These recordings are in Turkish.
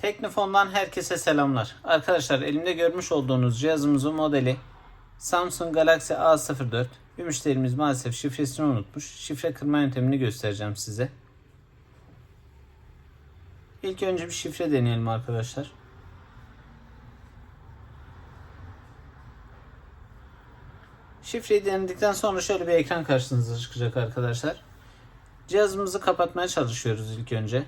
Teknofon'dan herkese selamlar. Arkadaşlar elimde görmüş olduğunuz cihazımızın modeli Samsung Galaxy A04. Bir müşterimiz maalesef şifresini unutmuş. Şifre kırma yöntemini göstereceğim size. İlk önce bir şifre deneyelim arkadaşlar. Şifreyi denedikten sonra şöyle bir ekran karşınıza çıkacak arkadaşlar. Cihazımızı kapatmaya çalışıyoruz ilk önce.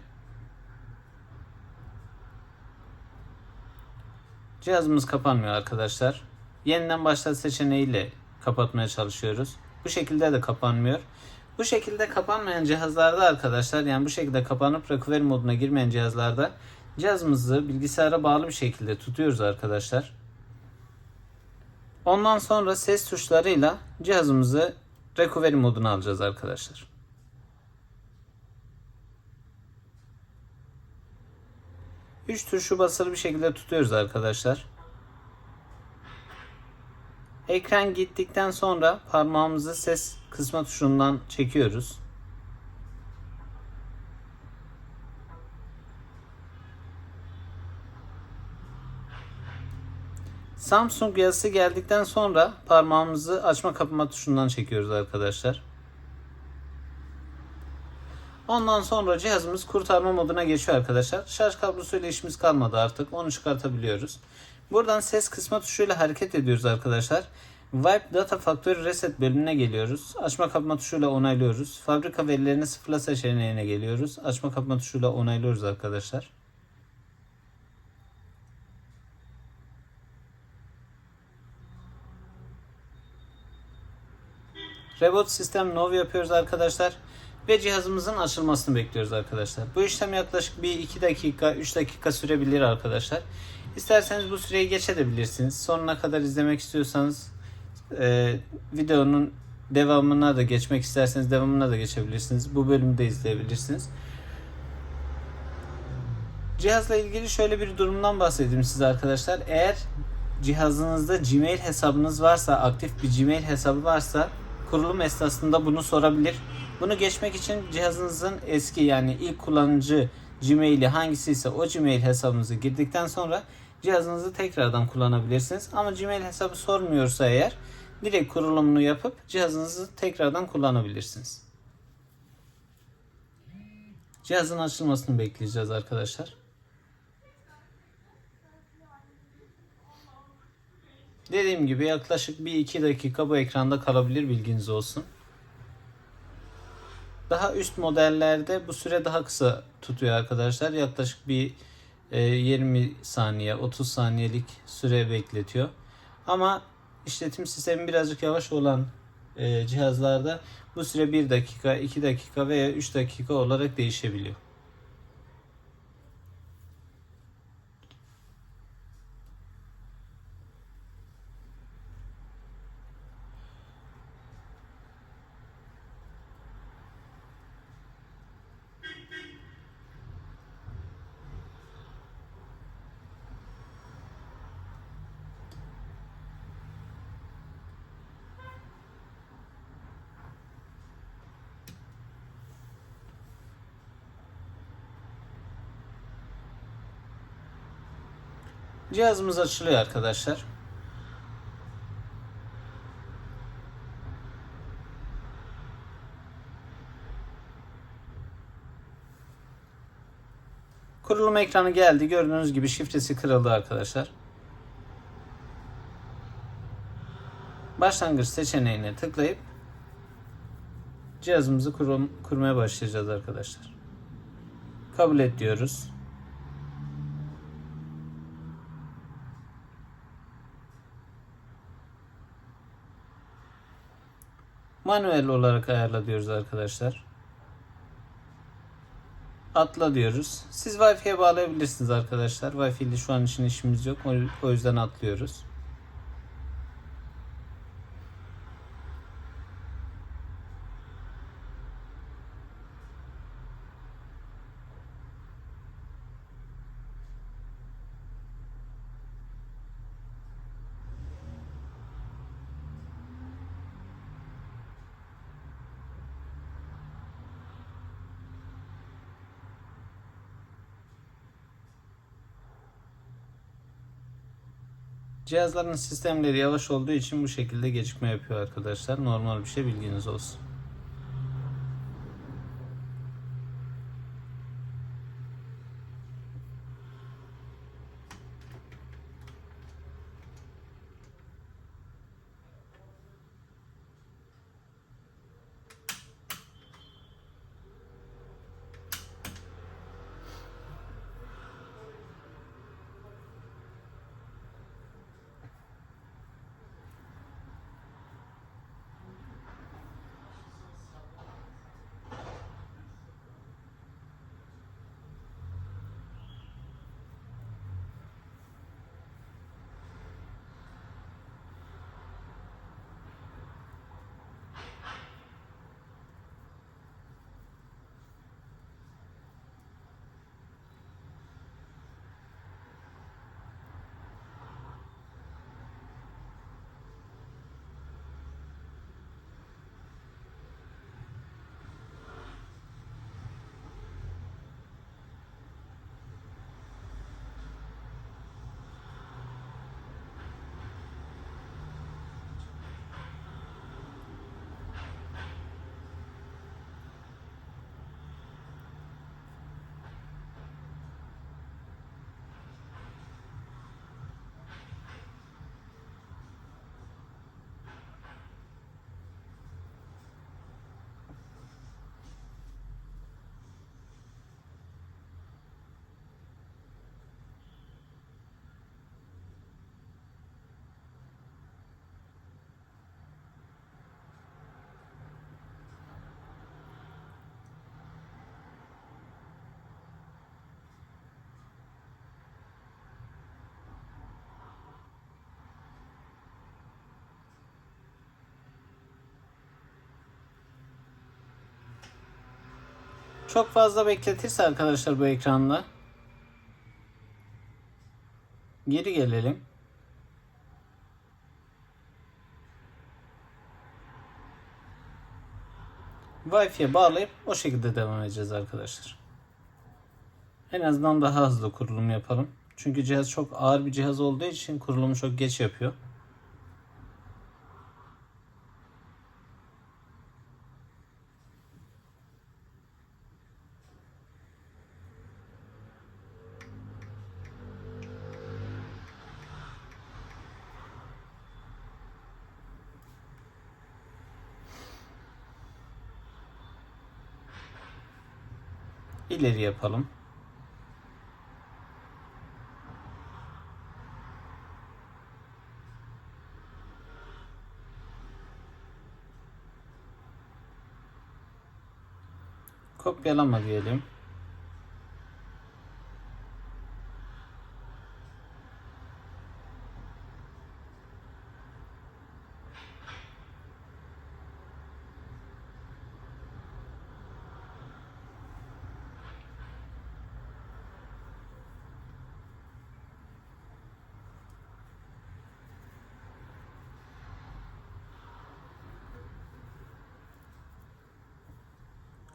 Cihazımız kapanmıyor arkadaşlar. Yeniden başlat seçeneğiyle kapatmaya çalışıyoruz. Bu şekilde de kapanmıyor. Bu şekilde kapanmayan cihazlarda arkadaşlar yani bu şekilde kapanıp recovery moduna girmeyen cihazlarda cihazımızı bilgisayara bağlı bir şekilde tutuyoruz arkadaşlar. Ondan sonra ses tuşlarıyla cihazımızı recovery moduna alacağız arkadaşlar. Üç tuşu basılı bir şekilde tutuyoruz arkadaşlar. Ekran gittikten sonra parmağımızı ses kısma tuşundan çekiyoruz. Samsung yazısı geldikten sonra parmağımızı açma kapama tuşundan çekiyoruz arkadaşlar. Ondan sonra cihazımız kurtarma moduna geçiyor arkadaşlar. Şarj kablosuyla işimiz kalmadı artık. Onu çıkartabiliyoruz. Buradan ses kısma tuşuyla hareket ediyoruz arkadaşlar. Wipe Data Factory Reset bölümüne geliyoruz. Açma kapama tuşuyla onaylıyoruz. Fabrika verilerini sıfırla seçeneğine geliyoruz. Açma kapama tuşuyla onaylıyoruz arkadaşlar. Reboot sistem no yapıyoruz arkadaşlar. Ve cihazımızın açılmasını bekliyoruz arkadaşlar. Bu işlem yaklaşık bir 2 dakika 3 dakika sürebilir arkadaşlar. İsterseniz bu süreyi geçebilirsiniz. Sonuna kadar izlemek istiyorsanız e, videonun devamına da geçmek isterseniz devamına da geçebilirsiniz. Bu bölümü de izleyebilirsiniz. Cihazla ilgili şöyle bir durumdan bahsedeyim size arkadaşlar. Eğer cihazınızda Gmail hesabınız varsa, aktif bir Gmail hesabı varsa kurulum esnasında bunu sorabilir. Bunu geçmek için cihazınızın eski yani ilk kullanıcı Gmail'i hangisi ise o Gmail hesabınızı girdikten sonra cihazınızı tekrardan kullanabilirsiniz. Ama Gmail hesabı sormuyorsa eğer direkt kurulumunu yapıp cihazınızı tekrardan kullanabilirsiniz. Cihazın açılmasını bekleyeceğiz arkadaşlar. Dediğim gibi yaklaşık bir iki dakika bu ekranda kalabilir bilginiz olsun. Daha üst modellerde bu süre daha kısa tutuyor arkadaşlar. Yaklaşık bir 20 saniye 30 saniyelik süre bekletiyor. Ama işletim sistemi birazcık yavaş olan e, cihazlarda bu süre 1 dakika, 2 dakika veya 3 dakika olarak değişebiliyor. Cihazımız açılıyor arkadaşlar. Kurulum ekranı geldi. Gördüğünüz gibi şifresi kırıldı arkadaşlar. Başlangıç seçeneğine tıklayıp cihazımızı kurum, kurmaya başlayacağız arkadaşlar. Kabul et diyoruz. Manuel olarak ayarla diyoruz arkadaşlar. Atla diyoruz. Siz Wi-Fi'ye bağlayabilirsiniz arkadaşlar. Wi-Fi şu an için işimiz yok. O yüzden atlıyoruz. Cihazların sistemleri yavaş olduğu için bu şekilde gecikme yapıyor arkadaşlar. Normal bir şey bilginiz olsun. Çok fazla bekletirse arkadaşlar bu ekranda geri gelelim. Wi-Fi'ye bağlayıp o şekilde devam edeceğiz arkadaşlar. En azından daha hızlı kurulum yapalım. Çünkü cihaz çok ağır bir cihaz olduğu için kurulumu çok geç yapıyor. İleri yapalım. Kopyalama diyelim.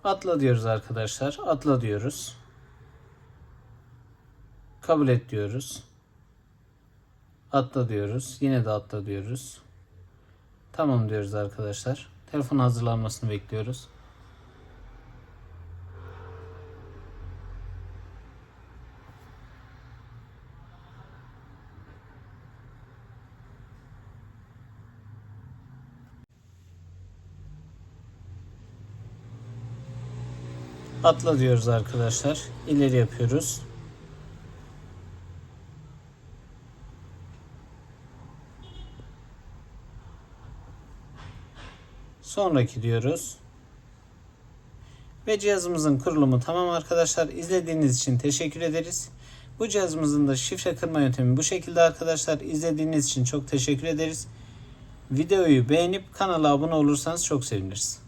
Atla diyoruz arkadaşlar. Atla diyoruz. Kabul et diyoruz. Atla diyoruz. Yine de atla diyoruz. Tamam diyoruz arkadaşlar. Telefon hazırlanmasını bekliyoruz. Atla diyoruz arkadaşlar. İleri yapıyoruz. Sonraki diyoruz. Ve cihazımızın kurulumu tamam arkadaşlar. İzlediğiniz için teşekkür ederiz. Bu cihazımızın da şifre kırma yöntemi bu şekilde arkadaşlar. İzlediğiniz için çok teşekkür ederiz. Videoyu beğenip kanala abone olursanız çok seviniriz.